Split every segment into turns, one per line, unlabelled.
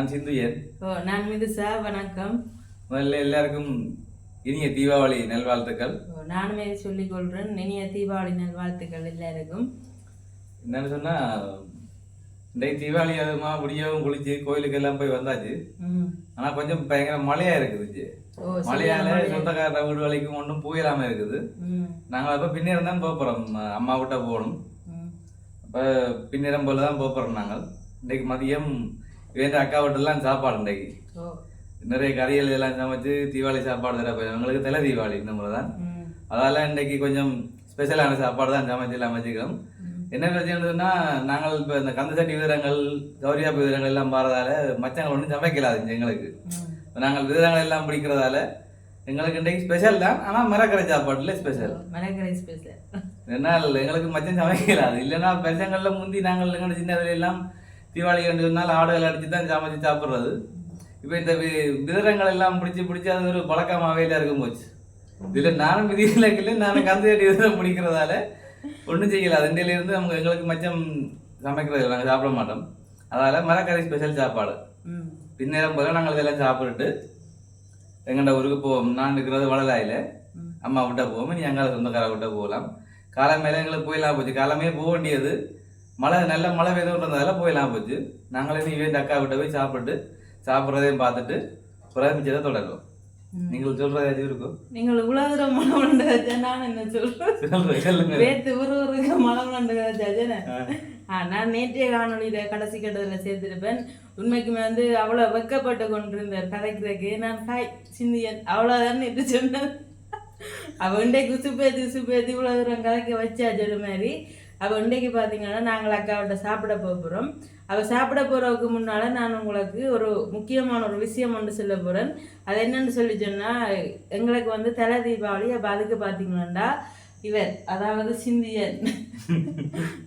நான் சிந்துயன்
ஓ நான் மிதுசா வணக்கம்.
முதல்ல எல்லாருக்கும் இனிய தீபாவளி நல்வாழ்த்துக்கள்.
நானுமே சொல்லிக் கொள்கிறேன் இனிய தீபாவளி நல்வாழ்த்துக்கள் எல்லாருக்கும்.
என்னன்னு சொன்னா இன்றைக்கு தீபாவளி அதுமா முடியவும் குளிச்சு கோயிலுக்கு எல்லாம் போய் வந்தாச்சு. ஆனா கொஞ்சம் பயங்கர மழையா இருக்குது மழையால. சொந்தக்கார வீடு வரைக்கும் ஒன்றும் போயிடாம இருக்குது.
ம்.
நாங்கள் அப்போ பின்னேரம் தான் போறோம் அம்மா விட்ட போகணும். அப்போ பின்னேரம் போல தான் போறோம் நாங்கள். இன்றைக்கு மதியம் வேண்ட அக்கா வீட்டெல்லாம் சாப்பாடு இன்றைக்கு. நிறைய கறிகள் எல்லாம் சமைச்சு தீபாவளி சாப்பாடு தர போய் எங்களுக்கு தலை தீபாவளி இந்த முறை தான். அதால இன்னைக்கு கொஞ்சம் ஸ்பெஷலான சாப்பாடு தான் சமைச்சு எல்லாம் அமைச்சிக்கிறோம். என்ன பிரச்சனைன்னா நாங்கள் இப்போ இந்த கந்தசட்டி விதரங்கள் கௌரியாப்பு விதரங்கள் எல்லாம் பாறதால மச்சங்கள் ஒன்றும் சமைக்கலாது எங்களுக்கு. நாங்கள் விதரங்கள் எல்லாம் பிடிக்கிறதால எங்களுக்கு இன்றைக்கு ஸ்பெஷல் தான். ஆனால் மரக்கரை சாப்பாடுல ஸ்பெஷல்
மரக்கரை ஸ்பெஷல்
என்னால் எங்களுக்கு மச்சம் சமைக்கலாது இல்லைன்னா பெருசங்களில் முந்தி நாங்கள் எங்களோட சின்ன வரையெல்லாம் தீபாவளி கண்டு சொன்னால் ஆடுகள் அடிச்சு தான் சமைச்சு சாப்பிட்றது. இப்போ இந்த விதரங்கள் எல்லாம் பிடிச்சி பிடிச்சி அது ஒரு பழக்கமாகவே தான் இருக்கும் போச்சு. இதில் நானும் விதிவிலக்கில் நானும் கந்தசட்டி விதம் பிடிக்கிறதால ஒன்றும் செய்யல. அதுலேருந்து நமக்கு எங்களுக்கு மச்சம் சமைக்கிறது நாங்கள் சாப்பிட மாட்டோம். அதால் மரக்கரை ஸ்பெஷல் சாப்பாடு. பின்னேரம் போல நாங்கள் இதெல்லாம் சாப்பிட்டுட்டு எங்கள்ட ஊருக்கு போவோம். நான் இருக்கிறது வளலாயில். அம்மா விட்டா போவோம். நீ எங்களை சொந்தக்கார விட்டா போகலாம். காலம் மேலே எங்களுக்கு போயிடலாம் போச்சு. காலமே போக வேண்டியது. மழை நல்ல மழை பெய்தோன்றதால போயிடலாம் போச்சு. நாங்களே நீ வேண்ட அக்கா விட்ட போய் சாப்பிட்டு சாப்பிட்றதையும் பார்த்துட்டு பிறகு மிச்சத்தை தொடரும். நீங்கள் சொல்றது ஏதாச்சும் இருக்கும்
நீங்கள் தூரம் மழை வந்தது நான் என்ன சொல்றேன் வேத்து ஒரு ஒரு மழை ஆ, நான் நேற்றைய காணொலியில கடைசி கட்டத்துல சேர்த்திருப்பேன் உண்மைக்குமே வந்து அவ்வளவு வெக்கப்பட்டு கொண்டிருந்தார் கதைக்கிறதுக்கு. நான் காய் சிந்தியன் அவ்வளவுதான் நேற்று சொன்னது அவ இன்றைக்கு சுப்பேத்தி சுப்பேத்தி இவ்வளவு தூரம் கதைக்க வச்சா சொல்ல மாதிரி. அப்போ இன்றைக்கு பார்த்தீங்கன்னா நாங்கள் அக்காவிட்ட சாப்பிட போக போகிறோம் அவள் சாப்பிட போகிறதுக்கு முன்னால் நான் உங்களுக்கு ஒரு முக்கியமான ஒரு விஷயம் ஒன்று சொல்ல போகிறேன் அது என்னென்னு சொல்லி சொன்னால் எங்களுக்கு வந்து தலை தீபாவளி அப்போ அதுக்கு பார்த்தீங்கன்னா இவர் அதாவது சிந்தியன்.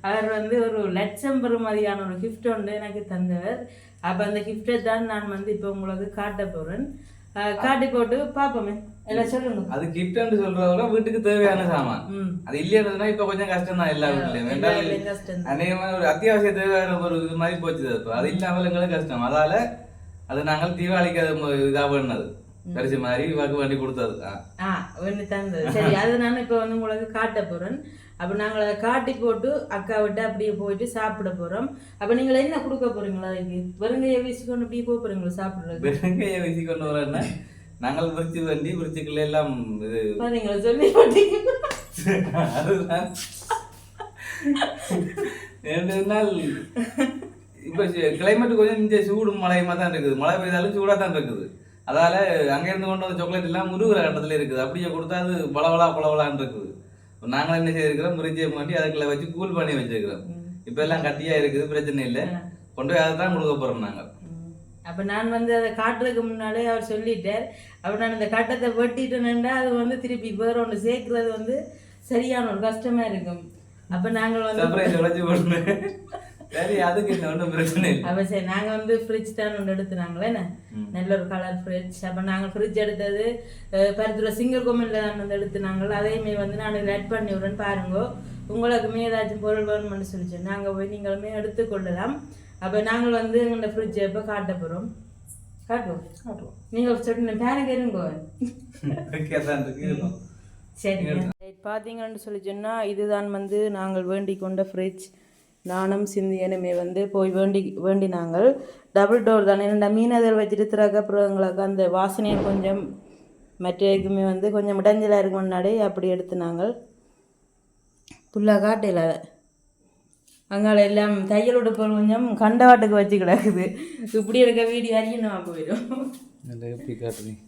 அவர் வந்து ஒரு லட்சம் பெறுமதியான ஒரு கிஃப்ட் ஒன்று எனக்கு தந்தவர். அப்போ அந்த கிஃப்டை தான் நான் வந்து இப்போ உங்களுக்கு காட்ட போகிறேன் காட்டி போட்டு பார்ப்போமே எல்லாம் சொல்லுங்க
அது கிஃப்ட்னு சொல்றத விட வீட்டுக்கு தேவையான சாமான். அது இல்லைன்றதுனா இப்ப கொஞ்சம் கஷ்டம் தான் எல்லா வீட்லயும். ஒரு அத்தியாவசிய தேவையான ஒரு இது மாதிரி போச்சு அது இப்போ. அது இல்லாமல் எங்களுக்கு கஷ்டம். அதால அது நாங்கள் தீபாவளிக்கு அது இதா பண்ணது பரிசு மாதிரி வாக்கு வண்டி கொடுத்தது. ஆ.
தந்தது. சரி அது நான் இப்போ வந்து உங்களுக்கு காட்ட போகிறேன் அப்போ நாங்கள் அதை காட்டி போட்டு அக்கா விட்டு அப்படியே போயிட்டு சாப்பிட போகிறோம் அப்போ நீங்கள் என்ன கொடுக்க போகிறீங்களா அதுக்கு வெறுங்கையை வீசி கொண்டு அப்படியே போக போகிறீங்களா சாப்பிட்றதுக்கு?
வெறுங்கையை வீசி கொண்டு வரேன்னா நாங்கள் விரிச்சு வண்டி விரிச்சுக்குள்ள எல்லாம் இது
பாத்தீங்களா சொல்லி
அதுதான். இப்போ கிளைமேட் கொஞ்சம் இங்கே சூடும் மழையுமா தான் இருக்குது. மழை பெய்தாலும் சூடாக தான் இருக்குது. அதால அங்கேருந்து கொண்டு வந்த சாக்லேட் எல்லாம் முருகிற கட்டத்தில் இருக்குது. அப்படியே கொடுத்தா அது பளபளா பளபளான்னு இருக்குது. இப்போ நாங்கள் என்ன செய்திருக்கிறோம்? முறிச்சியை மாட்டி அதுக்குள்ள வச்சு கூல் பண்ணி வச்சிருக்கிறோம். இப்போ எல்லாம் கட்டியாக இருக்குது. பிரச்சனை இல்லை. கொண்டு போய் அதை தான் கொடுக்க போகிறோம் நாங்கள்.
அப்போ நான் வந்து அதை காட்டுறதுக்கு முன்னாலே அவர் சொல்லிட்டார். அப்போ நான் இந்த கட்டத்தை வெட்டிட்டேன்னா அது வந்து திருப்பி வேற ஒன்று சேர்க்கறது வந்து சரியான ஒரு கஷ்டமா இருக்கும். அப்போ நாங்கள் வந்து
சர்ப்ரைஸ் உழைச்சி போட்டு சரி அதுக்கு என்ன ஒன்றும் பிரச்சனை இல்லை.
அப்போ சரி நாங்கள் வந்து ஃப்ரிட்ஜ் தான் ஒன்று எடுத்துனாங்களே. நல்ல ஒரு கலர் ஃப்ரிட்ஜ் அப்போ நாங்கள் ஃப்ரிட்ஜ் எடுத்தது பருத்துல சிங்கர் கோமில்ல தான் வந்து எடுத்துனாங்கள் அதையுமே வந்து நான் ஆட் பண்ணி விடுறேன் பாருங்க. உங்களுக்குமே ஏதாச்சும் பொருள் வேணும்னு சொல்லி நாங்கள் போய் நீங்களுமே எடுத்துக்கொள்ளலாம். அப்போ நாங்கள் வந்து எங்களோட ஃப்ரிட்ஜை இப்போ காட்ட போகிறோம் காட்டுவோம்.
காட்டுவோம்.
நீங்கள் சொல்லி பேருக்கு இருங்கோ
இருக்கும்
சரி பார்த்தீங்கன்னு சொல்லி சொன்னால் இதுதான் வந்து நாங்கள் வேண்டிக் கொண்ட ஃப்ரிட்ஜ் நானும் சிந்தியனுமே வந்து போய் வேண்டி வேண்டினாங்கள். டபுள் டோர் தானே. ரெண்டா மீன் அதில் வச்சுட்டு திறக்க அப்புறம் எங்களுக்கு அந்த வாசனையை கொஞ்சம் மற்றதுக்குமே வந்து கொஞ்சம் இடைஞ்சலாக இருக்கு முன்னாடி அப்படி எடுத்துனாங்கள். புல்லாக காட்டையில் அங்கால எல்லாம் தையல் உடுப்பல் கொஞ்சம் கண்டவாட்டுக்கு வச்சு கிடக்குது. இப்படி எடுக்க வீடியோ அறியணுமா போயிடும்.
எப்படி காட்டுறீங்க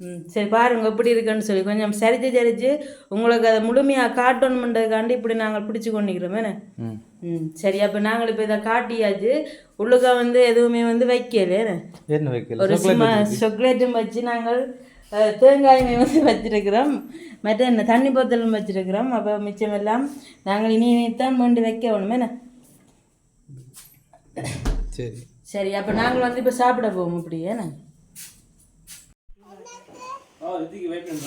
ம் சரி பாருங்க எப்படி இருக்குன்னு சொல்லி. கொஞ்சம் சரிச்சு சரிச்சு உங்களுக்கு அதை முழுமையாக காட்டணுமென்றதுக்காண்டி இப்படி நாங்கள் பிடிச்சு கொண்டிக்கிறோம்
ம்.
சரி அப்போ நாங்கள் இப்போ இதை காட்டியாச்சு. உள்ளுக்கா வந்து எதுவுமே வந்து வைக்கல. ஒரு சும்மா சாக்லேட்டும் வச்சு நாங்கள் தேங்காயுமே வந்து வச்சிருக்கிறோம். மற்ற என்ன தண்ணி போத்தலும் வச்சிருக்கிறோம். அப்போ மிச்சம் எல்லாம் நாங்கள் இனி தான் வேண்டி வைக்க வேணும் என்ன?
சரி.
சரி அப்போ நாங்கள் வந்து இப்போ சாப்பிட போவோம் இப்படி என்ன?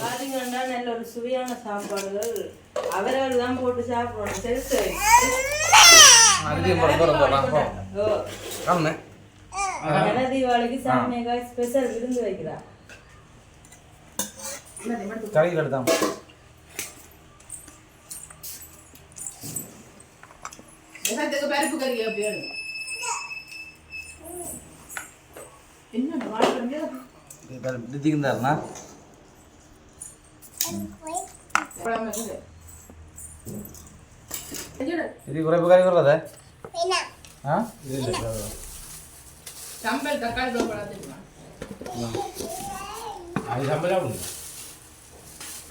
பாத்தீங்கன்னா நல்ல ஒரு சுவையான சாப்பாடுகள். அவரவர் தான் போட்டு சாப்பிடணும். சரி சரி. தீபாவளிக்கு சாமியக்காய் ஸ்பெஷல் விருந்து வைக்கிறா
எடுத்தான்
என்னத்துக்கு பருப்பு கறி
குறைப்பு கறி வர்றதே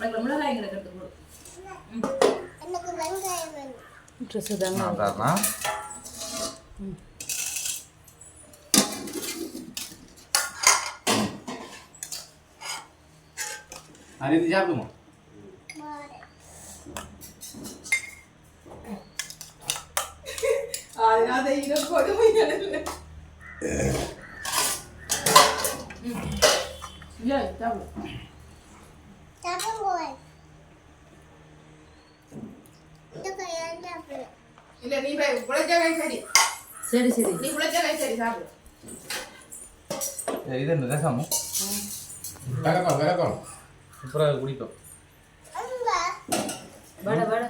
ஆ
சம்பல் தக்காளி குழம்பு தெரியுமா அதுக்கு மிளகாய் எங்களை கட்டு போடு
ட்ரெஸ் தாங்க
நான் தரேண்ணா
அனைத்து சாப்பிடுமா
அதை இதை கொடுமை இல்லை சாப்பிடு இல்ல நீ போய் குழைச்சாவே சரி
சரி சரி.
நீ குழைச்சாவே சரி சாப்பிடு.
இது என்ன ரசம்?
விளக்கம் விளக்கம்
சூப்பராக குடிப்போம்.
வட வட.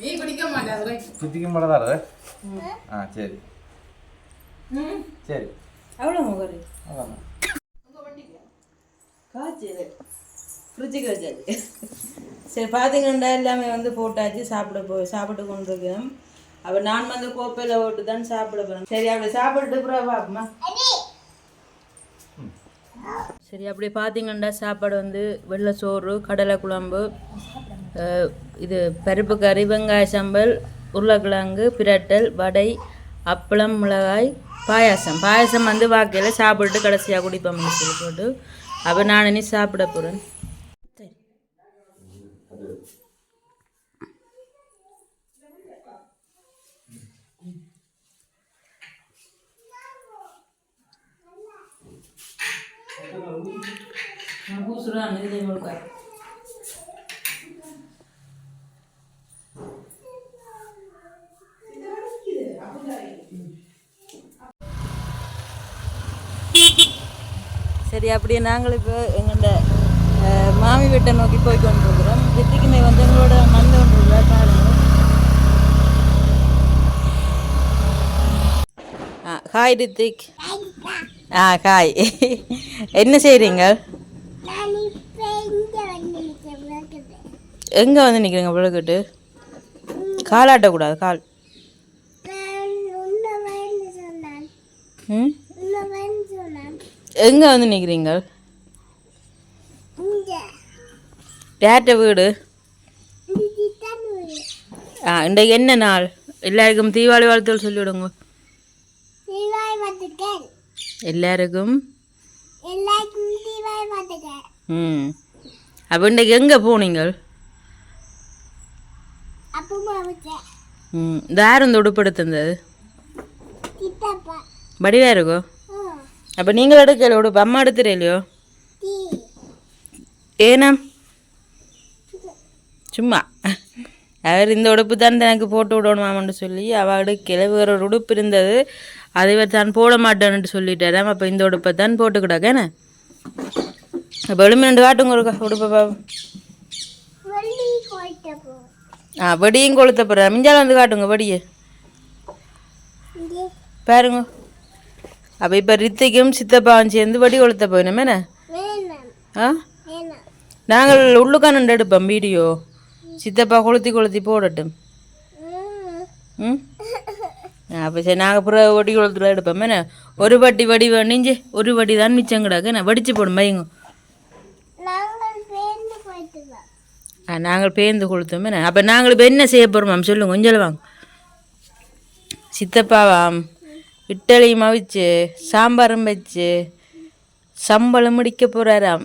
நீ குடிக்க மாட்டாது
சுத்திக்கும் மட்டும் தரது ஆ சரி.
ம்.
சரி.
அவ்வளோ முகரி
அதான்
உங்க வண்டிக்கு.
காய்ச்சி ஃப்ரிட்ஜுக்கு வச்சாச்சு. சரி பார்த்தீங்கன்னா எல்லாமே வந்து போட்டாச்சு சாப்பிட போ சாப்பிட்டு கொண்டு அப்போ நான் வந்து கோப்பையில் போட்டு தான் சாப்பிட போகிறேன் சரி அப்படி சாப்பிட்டு அப்புறம் பாப்பமா? சரி அப்படி பார்த்தீங்கன்னா சாப்பாடு வந்து வெள்ளை சோறு கடலை குழம்பு இது பருப்பு கறி வெங்காய சம்பல் உருளைக்கிழங்கு பிரட்டல் வடை அப்பளம் மிளகாய் பாயாசம். பாயாசம் வந்து வாக்கையில் சாப்பிட்டு கடைசியாக குடிப்போம்னு சொல்லி போட்டு. அப்போ நான் இனி சாப்பிட போகிறேன் சரி அப்படியே நாங்கள் இப்போ எங்கள்ட மாமி வீட்டை நோக்கி போய் கொண்டிருக்கிறோம். ரித்திக்குமே வந்து எங்களோட மந்த கொண்டிருக்கிறா பாருங்க ஆ ஹாய் ரித்திக். ஆ ஹாய் என்ன செய்கிறீங்க எங்கே வந்து நிற்கிறீங்க விளக்கிட்டு கால் ம்? எங்கே வந்து நிற்கிறீங்க யார்கிட்ட வீடு? ஆ இன்றைக்கு என்ன நாள்? எல்லாருக்கும் தீபாவளி வாழ்த்துகள் சொல்லிவிடுங்க. எல்லாருக்கும் ம். அப்போ இன்றைக்கு எங்கே போனீங்க? ம். இந்த யார் இந்த உடுப்படுத்துந்தது வடிவா இருக்கோ அப்போ நீங்கள் எடுக்கல உடுப்பு அம்மா எடுத்துறீங்களோ ஏனா சும்மா. அவர் இந்த உடுப்பு தான் எனக்கு போட்டு விடணுமாமன்னு சொல்லி அவள் எடுக்கல. வேற ஒரு உடுப்பு இருந்தது. அதை இவர் தான் போட மாட்டேன்னுட்டு சொல்லிட்டாராம் அப்போ இந்த உடுப்பை தான் போட்டுக்கிட்டாக்கேண்ணே அப்போ எலும்பி ரெண்டு காட்டுங்க ஒரு உடுப்பை பாபு ஆ வெடியும் கொளுத்த போகிறேன் மிஞ்சால வந்து காட்டுங்க வெடியை. பாருங்க. அப்போ இப்போ ரித்திக்கும் சித்தப்பாவும் சேர்ந்து வடி கொளுத்த போயினமேண்ணே ஆ? நாங்கள் உள்ளுக்கான எடுப்போம் வீடியோ. சித்தப்பா கொளுத்தி கொளுத்தி போடட்டும். ம்? அப்போ சரி நாங்கள் அப்புறம் வடி கொளுத்துல எடுப்போம் என்ன ஒரு வட்டி வடி வேணிஞ்சு ஒரு வடி தான் மிச்சம் கிடாக்கு என்ன வடிச்சு போடும் பையங்க ஆ நாங்கள் பேர்ந்து கொளுத்தோம் என்ன அப்போ நாங்கள் இப்போ என்ன செய்ய போகிறோம் சொல்லுங்க கொஞ்சம் வாங்க சித்தப்பாவாம் இட்டலியும் அவிச்சு சாம்பாரும் வச்சு சம்பளம் முடிக்க போகிறாராம்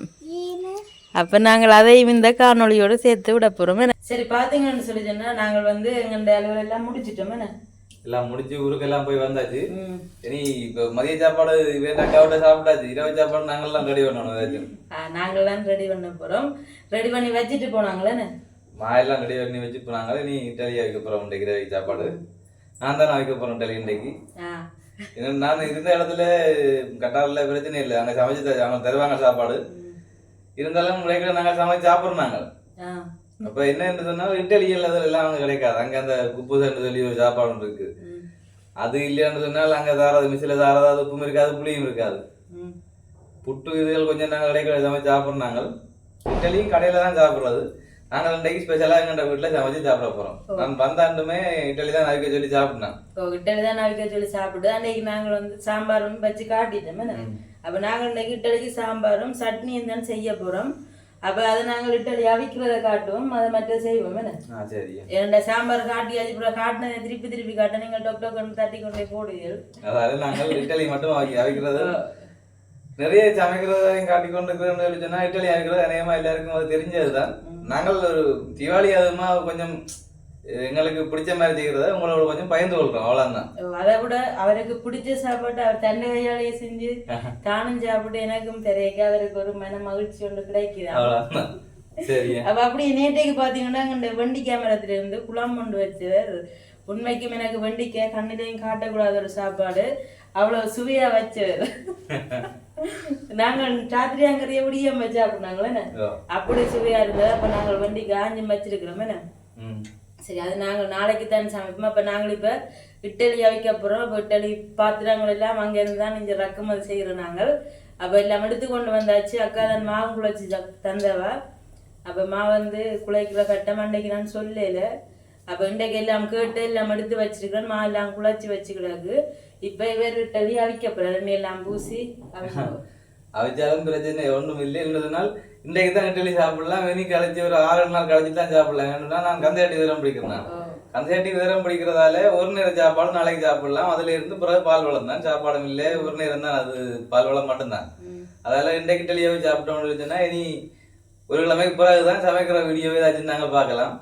அப்போ நாங்கள் அதையும் இந்த காணொளியோடு சேர்த்து விட போகிறோம் சரி பார்த்தீங்கன்னு சொல்லி சொன்னால் நாங்கள் வந்து எங்கள் அலுவலகம் எல்லாம் முடிச்சிட்டோம் என்ன
எல்லாம் முடிச்சு ஊருக்கெல்லாம் போய் வந்தாச்சு. இனி இப்போ மதிய சாப்பாடு அக்காவோட சாப்பிட்டாச்சு. இரவு சாப்பாடு நாங்கள்லாம் ரெடி பண்ணணும் ஏதாச்சும்.
நாங்கெல்லாம் ரெடி பண்ண போகிறோம் ரெடி பண்ணி வச்சுட்டு போனாங்களேண்ணே
மாயெல்லாம் ரெடி பண்ணி வச்சு போனாங்க நீ இட்டாலி வைக்க போகிறோம் இன்றைக்கு கிரேவி சாப்பாடு. நான் தான் வைக்க போகிறேன் இட்டாலி இன்றைக்கு. நான் இருந்த இடத்துல கட்டாரில் பிரச்சனை இல்லை. அங்கே சமைச்சு அவங்க தருவாங்க சாப்பாடு. இருந்தாலும் கிடைக்கிற நாங்கள் சமைச்சு சாப்பிட்றோம் நாங்கள் அப்போ என்ன சொன்னால் இட்டாலியில் அதெல்லாம் அங்கே கிடைக்காது. அங்கே அந்த குப்பு சொல்லி ஒரு சாப்பாடு இருக்கு. அது இல்லைன்னு சொன்னால் அங்கே தாராது மிசில் தாராது உப்பும் இருக்காது புளியும் இருக்காது. புட்டு இதுகள் கொஞ்சம் நாங்கள் கிடைக்கிற சமைச்சு சாப்பிட்றோம் நாங்கள். இட்லியும் கடையில் தான் சாப்பிட்றது. நாங்கள் இன்றைக்கு ஸ்பெஷலாக எங்கள்கிட்ட வீட்டில் சமைச்சு சாப்பிட போகிறோம் நான் வந்தாண்டுமே இட்லி தான் அவிக்க சொல்லி சாப்பிட்டேன்.
இப்போ இட்டலி தான் அவிக்க சொல்லி சாப்பிட்டு அன்னைக்கு நாங்கள் வந்து சாம்பாரும் வச்சு காட்டிட்டோம்? அப்ப நாங்கள் இன்னைக்கு இட்டலிக்கு சாம்பாரும் சட்னியும் தான் செய்ய போறோம். அப்ப அதை நாங்கள் இட்டலி அவிக்கிறத காட்டுவோம் அதை மட்டும் செய்வோம் என்ன?
சரி.
இரண்ட சாம்பார் காட்டியாச்சு அப்புறம் காட்டினதை திருப்பி திருப்பி காட்ட நீங்கள் டொக் டொக் தட்டி கொண்டே போடுவீர்கள்.
அதாவது நாங்கள் இட்லி மட்டும் அவி அவிக்கிறது. நிறைய சமைக்கிறதையும் காட்டி கொண்டு இருக்கிறோம்னு சொன்னா இட்லி அவிக்கிறது அநேகமா எல்லாருக்கும் அது தெரிஞ்சது தான் நாங்கள் ஒரு தீபாவளி அதுமா கொஞ்சம் எங்களுக்கு பிடிச்ச மாதிரி செய்கிறத உங்களோட கொஞ்சம் பயந்து கொள்றோம். அவ்வளோதான்
அதை விட அவருக்கு பிடிச்ச சாப்பாட்டு அவர் தன்னை கையாலேயே செஞ்சு தானும் சாப்பிட்டு எனக்கும் தெரியக்க அவருக்கு ஒரு மன மகிழ்ச்சி ஒன்று கிடைக்குது.
அவ்வளோதான் சரி
அப்ப அப்படி நேற்றைக்கு பாத்தீங்கன்னா இந்த வெண்டி கேமரத்துல இருந்து குழம்பு கொண்டு வச்சவர். உண்மைக்கும் எனக்கு வெண்டிக்காய் கண்ணிலையும் காட்டக்கூடாத ஒரு சாப்பாடு. அவ்வளவு சுவையா வச்சவர். நாங்கள் ராத்திரி அங்கறைய முடியாம வச்சு சாப்பிடுனாங்களே
ஓ.
அப்படி சுவையா இருந்தது. அப்ப நாங்கள் வண்டி காஞ்சி வச்சிருக்கிறோம் என்ன? சரி அது நாங்கள் நாளைக்கு தான் சமைப்போம். அப்போ நாங்கள் இப்போ இட்டலி அவிக்க போகிறோம் இப்போ இட்டலி பாத்திரங்கள் எல்லாம் அங்கேருந்து தான் இங்கே இறக்குமதி செய்கிறோம் நாங்கள். அப்போ எல்லாம் எடுத்து கொண்டு வந்தாச்சு. அக்கா தான் மாவு குழைச்சி தந்தவா. அப்போ மாவு வந்து குழைக்கிற கட்டம் அன்றைக்கு நான் சொல்லல. அப்போ இன்றைக்கு எல்லாம் கேட்டு எல்லாம் எடுத்து வச்சிருக்கிறேன் மா எல்லாம் குழைச்சி வச்சுக்கிறாங்க இப்போ இவர் இட்டலி அவிக்க போகிறார் எல்லாம் பூசி
அவிச்சாலும் பிரச்சனை ஒன்றும் இல்லை இல்லைனால் இன்றைக்கு தான் இட்லி சாப்பிடலாம் வெனி கழிச்சு ஒரு ஆறு நாள் கழிச்சு தான் சாப்பிடலாம். ஏன்னா நான் கந்தையாட்டி விதரம் பிடிக்கிறேன் கந்தையாட்டி விதரம் பிடிக்கிறதால ஒரு நேரம் சாப்பாடு நாளைக்கு சாப்பிடலாம். அதுல இருந்து பிறகு பால் வளம் தான். சாப்பாடும் இல்லை ஒரு நேரம் தான் அது பால் வளம் மட்டும்தான். அதால இன்றைக்கு இட்லியாவே சாப்பிட்டோம்னு சொன்னா இனி ஒரு கிழமைக்கு பிறகு தான் சமைக்கிற வீடியோவே ஏதாச்சும் நாங்கள் பார்க்கலாம்.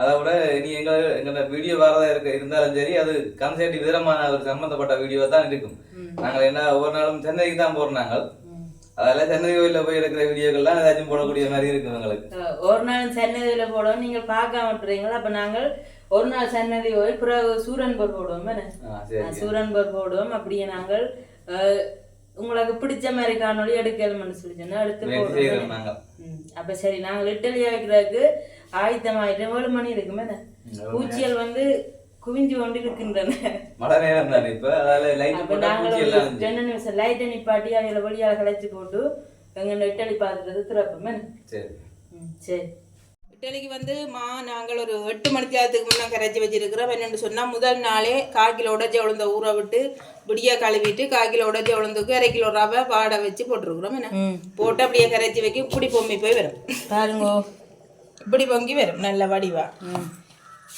அதை விட இனி எங்க எங்களோட வீடியோ வரதா இருக்க இருந்தாலும் சரி அது கன்செப்ட் விதமான ஒரு சம்பந்தப்பட்ட வீடியோ தான் இருக்கும். நாங்கள் என்ன ஒவ்வொரு நாளும் சென்னைக்கு தான் போறோம் நாங்கள். அதெல்லாம் சென்னை கோயிலில் போய் எடுக்கிற வீடியோக்கள்லாம் ஏதாச்சும் போடக்கூடிய மாதிரி இருக்கும் எங்களுக்கு
ஒரு நாள் சன்னதியில் போடுவோம். நீங்கள் பார்க்காம விட்டுறீங்களா? அப்போ நாங்கள் ஒரு நாள் சன்னதி போய் பிறகு சூரன் போர் போடுவோம். என்ன?
ஆ, சரி
அஹ் சூரன் போர் போடுவோம். அப்படியே நாங்கள் உங்களுக்கு பிடிச்ச மாதிரி காணொளி எடுக்கணும்னு சொல்லி சொன்னா எடுத்து போடுவோம். அப்ப சரி நாங்கள் இட்டலி வைக்கிறதுக்கு ஆயத்தமாயிட்டு ஏழு மணி இருக்குமே? பூச்சிகள் வந்து குவிஞ்சு கொண்டு இருக்கின்றன
மழை நேரம் தானே இப்போ? அதால லைட் போட்டா.
ரெண்டு நிமிஷம் லைட்டை நிப்பாட்டி அவையில வழியாக கலைச்சு போட்டு எங்க இட்டலி பாத்துறது திறப்போமே?
சரி.
சரி.
இட்டலிக்கு வந்து மா நாங்கள் ஒரு எட்டு மணிக்கு நேரத்துக்கு முன்னே கரைச்சி வச்சிருக்கிறோம். என்னென்னு சொன்னால் முதல் நாளே கால் கிலோ உடச்சி உளுந்த ஊற விட்டு விடியா கழுவிட்டு கால் கிலோ உடச்சி உளுந்துக்கு அரை கிலோ ரவை வாடை வச்சு போட்டிருக்கிறோம். என்ன? போட்டு அப்படியே கரைச்சி வைக்க இப்படி பொம்மி போய் வரும்.
பாருங்கோ.
இப்படி பொங்கி வரும். நல்ல வடிவா.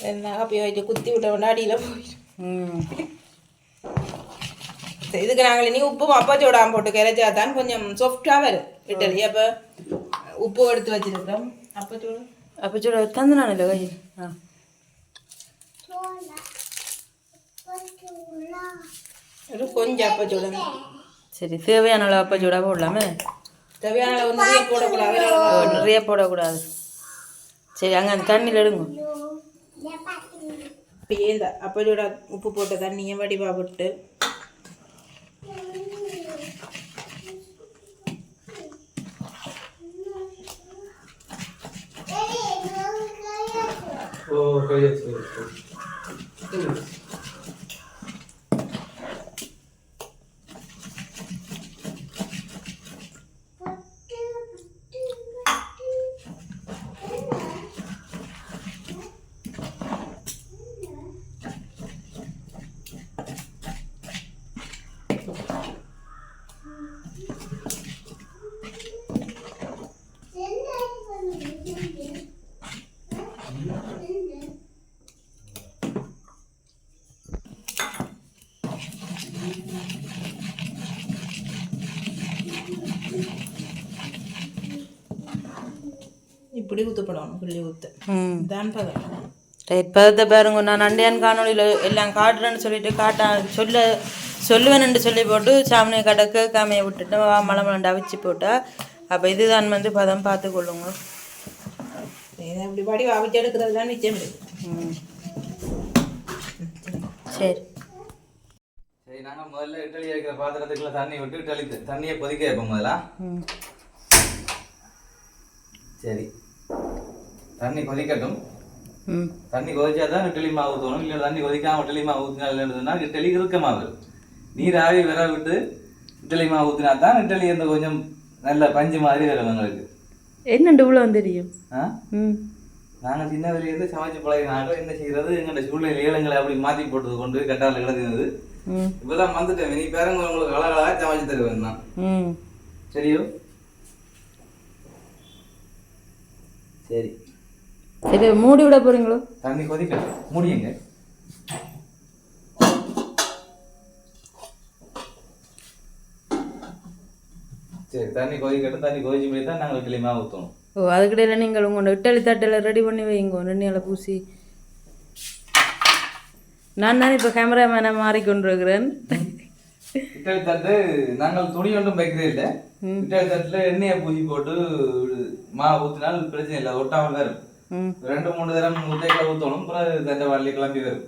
என்ன அப்படியே வச்சு குத்தி விட்ட அடியில் போயிடும் இதுக்கு நாங்கள் இனி உப்பும் அப்பச்சோடாம போட்டு கரைச்சா தான் கொஞ்சம் சாஃப்டாக வரும் இட்டலி அப்போ உப்பு எடுத்து வச்சிருக்கிறோம் அப்பச்சோடு
அப்போ சொல்ல தந்துனானில்ல கை ஆ
ஒரு கொஞ்சம் அப்பச்சோட
சரி தேவையான அளவு அப்போ சூடாக போடலாமே
தேவையான அளவு நிறைய போடக்கூடாது
நிறைய போடக்கூடாது சரி அங்கே அந்த தண்ணியில் எடுங்க
அப்படியே இந்த அப்பச்சோட உப்பு போட்ட தண்ணியை வடிவா விட்டு
ஓ சரி சரி சரி
இப்படி ஊற்றப்படணும் புள்ளி ஊற்று
ம்
தான் பதம்
ரைட் பதத்தை பாருங்க நான் அண்டையான் காணொலியில் எல்லாம் காட்டுறேன்னு சொல்லிட்டு காட்டா சொல்ல சொல்லுவேன்னு சொல்லி போட்டு சாமியை கடை கேட்காமையை விட்டுட்டு வா மலை மலண்டு அவிச்சு போட்டா அப்போ இதுதான் வந்து பதம் பார்த்து கொள்ளுங்க
இதை இப்படி வடி அவிச்சு எடுக்கிறது தான் நிச்சயம்
சரி
சரி நாங்கள் முதல்ல இட்லி வைக்கிற பாத்திரத்துக்குள்ள தண்ணி விட்டு இட்லி தண்ணியை கொதிக்க வைப்போம் முதல்ல
ம்
சரி தண்ணி கொதிக்கட்டும். தண்ணி கொதிச்சா தான் இட்லி மாவு ஊற்றணும் இல்லை தண்ணி கொதிக்காம இட்லி மாவு ஊற்றினா இட்லி இறுக்கமாக நீர் ஆவி வர விட்டு இட்லி மாவு ஊற்றினா தான் இட்லி வந்து கொஞ்சம் நல்ல பஞ்சு மாதிரி வரும் எங்களுக்கு.
என்னண்டு இவ்வளோ தெரியும்?
ஆ? நாங்கள் சின்ன வயசுலேருந்து சமைச்சு பழகினாலும் என்ன செய்யறது? எங்களோட சூழ்நிலை ஏழுங்களை அப்படி மாற்றி போட்டது கொண்டு கட்டால்
ம்.
இப்போதான் வந்துட்டேன். நீ பேரங்க உங்களுக்கு அழகழகாக சமைச்சு தருவேன் நான். சரியோ? சரி.
சரி மூடி விட போகிறீங்களோ
தண்ணி கொதிக்கட்டும் முடியுங்க. சரி தண்ணி கொதிக்கட்டும். தண்ணி கொதிச்சு போய் தான் நாங்கள் மாவு ஊற்றணும்
ஓ அதுக்கிடையில் நீங்கள் உங்களோட இட்டலி தட்டில் ரெடி பண்ணி வைங்க. ரெண்டு பூசி. நான் தான் இப்போ கேமராமேனை மாறிக்கொண்டிருக்கிறேன்
இட்டலி தட்டு நாங்கள் துணி ஒன்றும் வைக்கிறதே இல்லை. இட்டலி தட்டில் எண்ணெயை பூசி போட்டு மாவு ஊற்றினால் பிரச்சனை இல்லை. ஒட்டாமல் வரும்
ம்
ரெண்டு மூணு தரம் முட்டைகளை ஊற்றணும் அப்புறம் தண்டை வாழி கிளம்பி வரும்.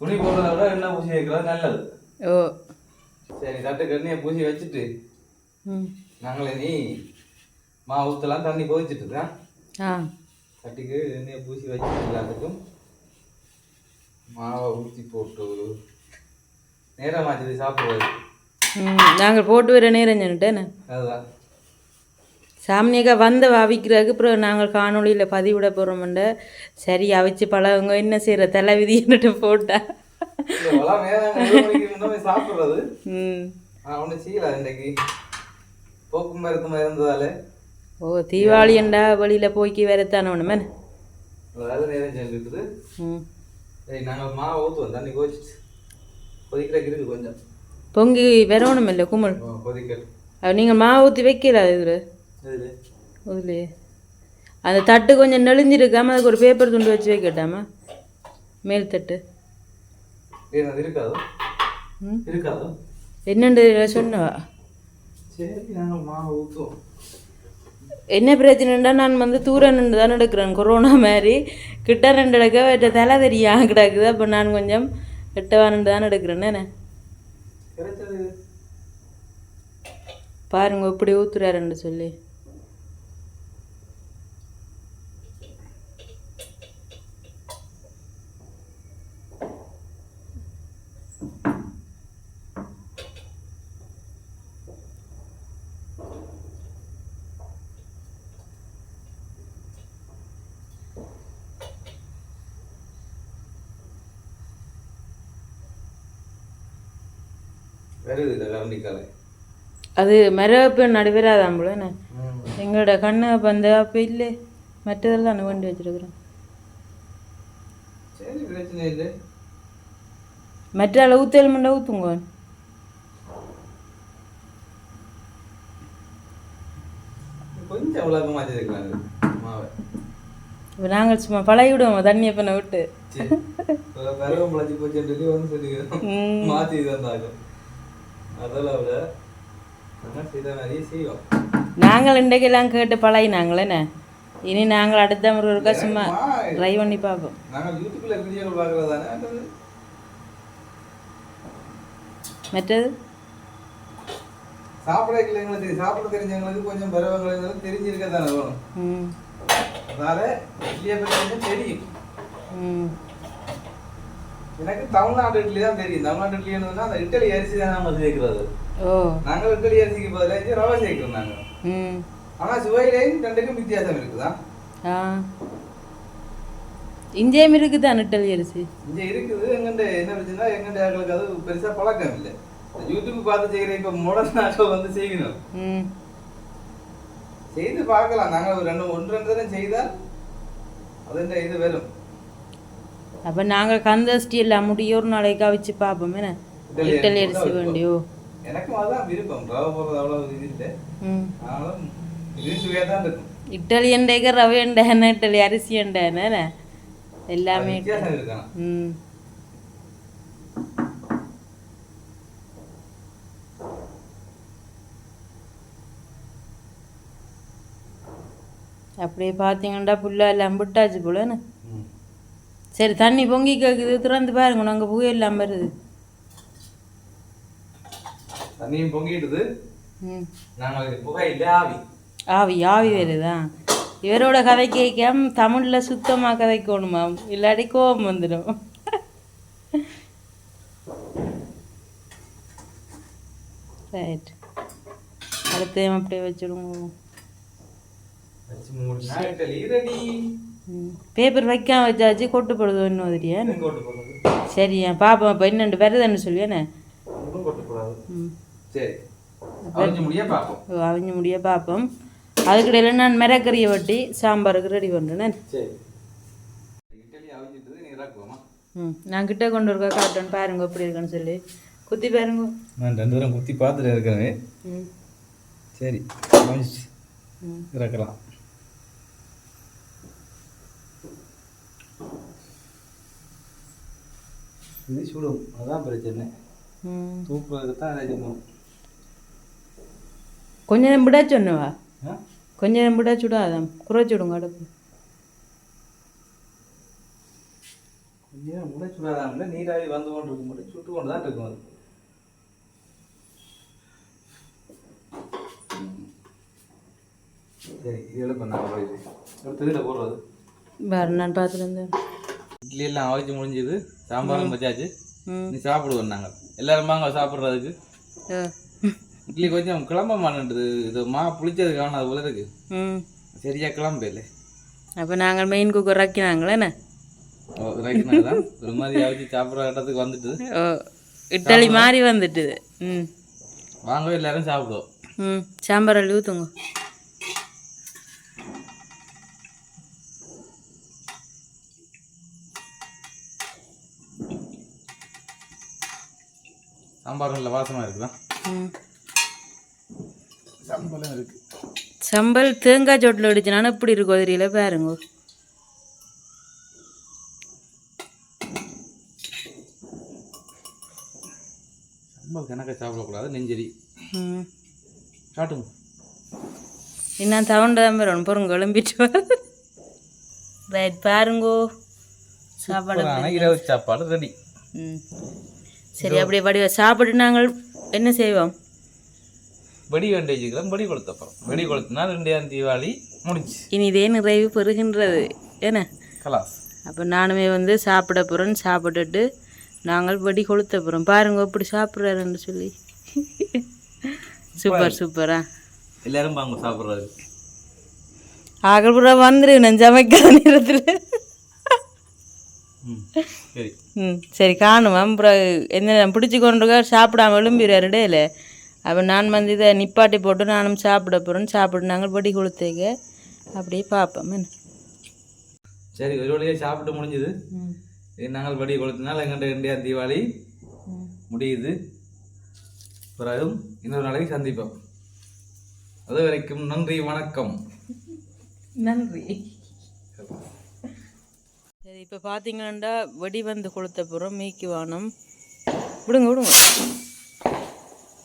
துணி போடுறத விட எண்ணெய் பூசி வைக்கிறது நல்லது.
ஓ.
சரி தட்டுக்கு எண்ணெயை பூசி வச்சுட்டு நாங்களே நீ மா ஊற்றலாம் தண்ணி கொதிச்சிட்டு
ஆ.
தட்டிக்கு எண்ணெயை பூசி வச்சுட்டு எல்லாத்துக்கும் மாவை ஊற்றி போட்டு நேரமாச்சுது சாப்பிடுவது
நாங்கள் போட்டு வர நேரம் சொன்னிட்டேன்னு
அதுதான்.
சாமியக்கா வந்து அவிக்கிறதுக்கு அப்புறம் நாங்கள் காணொளியில் பதிவிட போகிறோம்ண்ட சரி அவிச்சு பழகுங்க. என்ன செய்கிற தலை விதின்னுட்டு போட்டா.
சாப்பிடுறது.
ம்.
ஒன்றும் செய்யல போக்கு இருந்ததால
ஓ வழியில் போய்க்கு வரத்தானே ஒன்றுமே
வேலை நேரம் செஞ்சுருக்குது
ம்.
சரி நாங்கள் மாவை ஊற்றுவோம் தண்ணி இருக்குது கொஞ்சம்.
பொங்கி வரணும் இல்லை குமல். நீங்கள் மாவு ஊற்றி வைக்கல இதில் அந்த தட்டு கொஞ்சம் நெளிஞ்சிருக்காம அதுக்கு ஒரு பேப்பர் துண்டு வச்சு வைக்கட்டாமா? மேல் தட்டு. என்னண்டு சொன்னவா? என்ன பிரச்சனைண்டா? நான் வந்து தூர நின்று தான் எடுக்கிறேன் கொரோனா மாதிரி. கிட்ட ரெண்டு எடுக்க வெட்ட தலை தெரியா? கிடக்குது? அப்போ நான் கொஞ்சம் எட்டவா நின்று தான் எடுக்கிறேன் என்ன பாருங்க இப்படி ஊத்துறாருன்னு சொல்லி. அது மரப்பு நடுவராதான் போல என்ன? எங்களோட கண்ணு அப்போ அந்த அப்போ இல்லை. மற்றதெல்லாம் வண்டி வச்சிருக்கிறோம். மற்ற அளவு ஊத்தல் மண்டா
மாவை.
இப்போ நாங்கள் சும்மா பழகி விடுவோம் தண்ணியை பண்ண விட்டு.
விட ஆனால் செய்த மாதிரியே செய்வோம்.
நாங்கள் இன்றைக்கெல்லாம் கேட்டு பழகினாங்களே என்ன? இனி நாங்கள் அடுத்த முறை ஒருக்கா சும்மா ட்ரை பண்ணி பார்ப்போம்.
நாங்கள்
மற்றது?
சாப்பிட எங்களுக்கு சாப்பிட தெரிஞ்சவங்களுக்கு கொஞ்சம் பருவங்களுக்கு தெரிஞ்சிருக்க தானே வேணும். அதனால இட்லியை பற்றி கொஞ்சம் தெரியும். எனக்கு தமிழ்நாட்டு இட்லி தான் தெரியும். தமிழ்நாட்டு இட்லி என்னதுன்னா அந்த இட்லி அரிசி தான் நம்ம சேர்க்கிறது. நாங்கள் இட்லி அரிசிக்கு பதிலாக ரவை சேர்க்கிறோம் நாங்கள்.
ம்.
ஆனால் சுவையிலையும் ரெண்டுக்கும் வித்தியாசம் இருக்குதா?
ஆ. இந்தியம் இருக்குது தான் இட்டலி அரிசி?
இங்க இருக்குது. எங்கண்ட என்ன பிரச்சனை எங்கண்ட எங்களுக்கு அது பெருசா பழக்கம் இல்லை. யூடியூப் பார்த்து செய்கிற இப்போ மாடர்ன் நாட்கள் வந்து செய்யணும். செய்து பார்க்கலாம். நாங்கள் ஒரு ரெண்டு ஒன்று ரெண்டு தடவை செய்தால் அதுன்ற இது வரும்.
அப்போ நாங்கள் கந்தஷ்டி எல்லாம் முடிய ஒரு நாளைக்கு அவிச்சு பார்ப்போம் என்ன? இட்டலி
அரிசி
அரிசி வேண்டியோ
இல்லை.
இட்டலி எண்டேக்க ரவை எண்டேன இட்டலி அரிசி எண்டேன எல்லாமே ம். அப்படியே பார்த்தீங்கன்னா புல்லா எல்லாம் விட்டாச்சு போலன்னு சரி தண்ணி பொங்கி கேட்குது திறந்து பாருங்க நாங்கள் புகையெல்லாம் வருது.
தண்ணியும் பொங்கிடுது. புகை ஆவி.
ஆவி ஆவி வருதா? இவரோட கதை கேட்காம தமிழில் சுத்தமாக கதைக்கணுமாம் இல்லாட்டி கோபம் வந்துடும். ரைட் அடுத்து அப்படியே வச்சுடுங்க பேப்பர் வைக்காம வச்சாச்சு கொட்டுப்படுது இன்னும் தெரியா
கொட்டு போடுறது?
சரியா பாப்போம் இப்போ என்னண்டு வருதுன்னு சொல்லியானே
சரி. அவிஞ்சு முடிய பார்ப்போம்
அவிஞ்ச முடிய பார்ப்போம் அதுக்கிடையில் நான் மிரக்கறியை வட்டி சாம்பாருக்கு ரெடி பண்ணுறேன்
சரி. இட்லி அவிஞ்சிட்டு நீ இறக்குவோமா?
ம். நான் கிட்ட கொண்டு இருக்க காட்டேன் பாருங்க எப்படி இருக்குன்னு சொல்லி. குத்தி பாருங்க.
நான் ரெண்டு தரம் குத்தி பார்த்துட்டு இருக்கிறேன்
ம்.
சரி இறக்கலாம். இது சுடும். அதுதான் பிரச்சனை. தூக்குறதுக்கு தான் அதை செய்யணும்
கொஞ்ச நேரம் விட சொன்னவா? கொஞ்ச நேரம் விட சுடாதான் குறைச்சிடுங்க அடுப்பு
கொஞ்சம் முறை சுடாதாமல நீராவி வந்து கொண்டு இருக்கும் மட்டும் சுட்டு கொண்டு தான் இருக்கும் அது. சரி இதில் போடுறது
வேறு நான் பார்த்துட்டு இருந்தேன்
இட்லி எல்லாம் அவிச்சு முடிஞ்சது சாம்பாரும் வச்சாச்சு
ம்.
நீ சாப்பிடுவோம் நாங்கள் எல்லாரும் வாங்க சாப்பிட்றதுக்கு. இட்லி கொஞ்சம் கிளம்ப மாட்டேன்றது இது மா புளிச்சது காணாது போல இருக்கு. சரியா கிளம்பல.
அப்போ நாங்கள் மெயின் குக்கர் இறக்கினாங்களேண்ணே
தான். ஒரு மாதிரி அவிச்சு சாப்பிட்ற இடத்துக்கு வந்துட்டு.
ஓ இட்டலி மாதிரி வந்துட்டுது. ம்.
வாங்க எல்லாரும் சாப்பிடுவோம்.
ம் சாம்பார் அள்ளி ஊற்றுங்க
சாம்பார் நல்ல வாசமாக இருக்குதா? சம்பளம் இருக்கு.
சம்பல் தேங்காய் சோட்டில் அடிச்சுனாலும் இப்படி இருக்கும் தெரியல பாருங்க.
சம்பளம் கணக்கை சாப்பிடக்கூடாது நெஞ்சரி
ம்.
காட்டுங்க.
இன்னும் தவண்டு தான் வரணும் பொருங்க எழும்பிட்டு ரைட் பாருங்கோ. சாப்பாடு
இரவு சாப்பாடு ரெடி.
ம். சரி அப்படியே வடிவ சாப்பிட்டு நாங்கள் என்ன செய்வோம்?
வெடி வேண்டி வச்சுக்கிறோம் வெடி கொளுத்தப்போம் வெடி கொளுத்துனா ரெண்டாயிரம் தீபாவளி முடிஞ்சு.
இனி இதே நிறைவு பெறுகின்றது. என்ன?
கலாஸ்.
அப்போ நானுமே வந்து சாப்பிட போகிறோன்னு சாப்பிட்டுட்டு நாங்கள் வெடி கொளுத்த போகிறோம் பாருங்க எப்படி சாப்பிட்றாருன்னு சொல்லி. சூப்பர் சூப்பரா?
எல்லாரும் வாங்க சாப்பிட்றது
ஆகல்புறம் வந்துரு நான் சமைக்காத நேரத்தில்.
ம் சரி.
ம் சரி காணுமா? அப்புறம் என்ன பிடிச்சி கொண்டு சாப்பிடாம எழும்பிடுவார் இடையில. அப்போ நான் வந்து இதை நிப்பாட்டி போட்டு நானும் சாப்பிட போகிறேன்னு சாப்பிட்டு நாங்கள் வெடி கொளுத்தேங்க. அப்படியே பார்ப்போம் என்ன.
சரி ஒரு வழியாக சாப்பிட்டு முடிஞ்சது. நாங்கள் வெடி கொளுத்தினால் எங்கள்கிட்ட ரெண்டாயிரம் தீபாவளி முடியுது. பிறகும் இன்னொரு நாளைக்கு சந்திப்போம். அது வரைக்கும் நன்றி வணக்கம்.
நன்றி. இப்போ பார்த்தீங்கன்னா வெடி வந்து கொளுத்த போகிறோம் மீக்கி வானம். விடுங்க விடுங்க.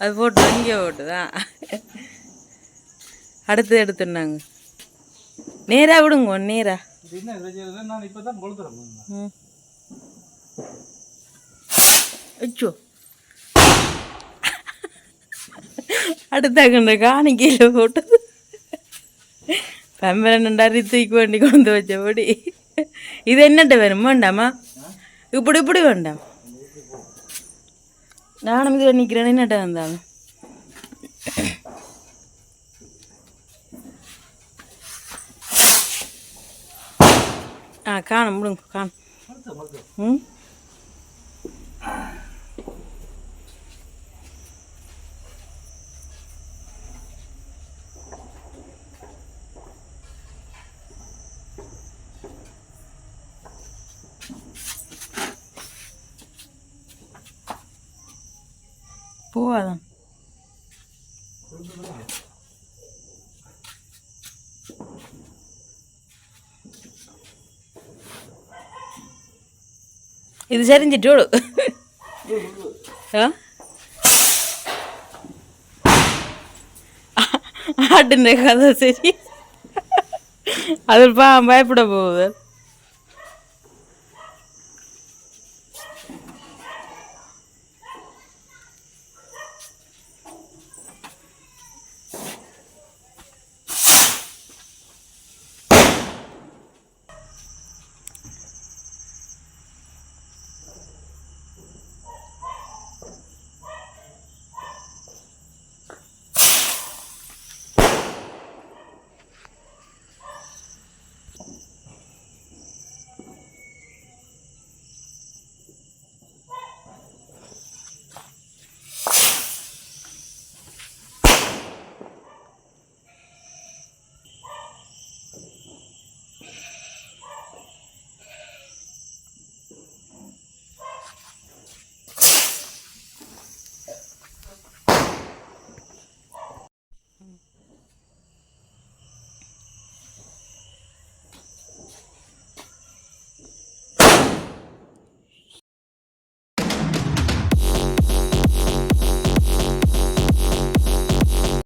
அது போட்டு இங்கே போட்டுதான் அடுத்து எடுத்துருந்தாங்க நேரா விடுங்க நேரா. அச்சோ. அடுத்தாங்க காணி கீழே போட்டு பெம்பரண்டாரி தூக்கி வண்டி கொண்டு வச்சபடி இது என்னட்ட வேணும் வேண்டாமா இப்படி இப்படி வேண்டாம் நானும் இதில் நிற்கிறேன் என்னட்ட வந்தாங்க ஆ காணும் விடுங்க காணும் ம் போவாதான் ഇത് ചരിഞ്ഞിട്ടോളൂ ആ ആട്ടിൻ്റെ കഥ ശരി அது பா பயப்பட போகுது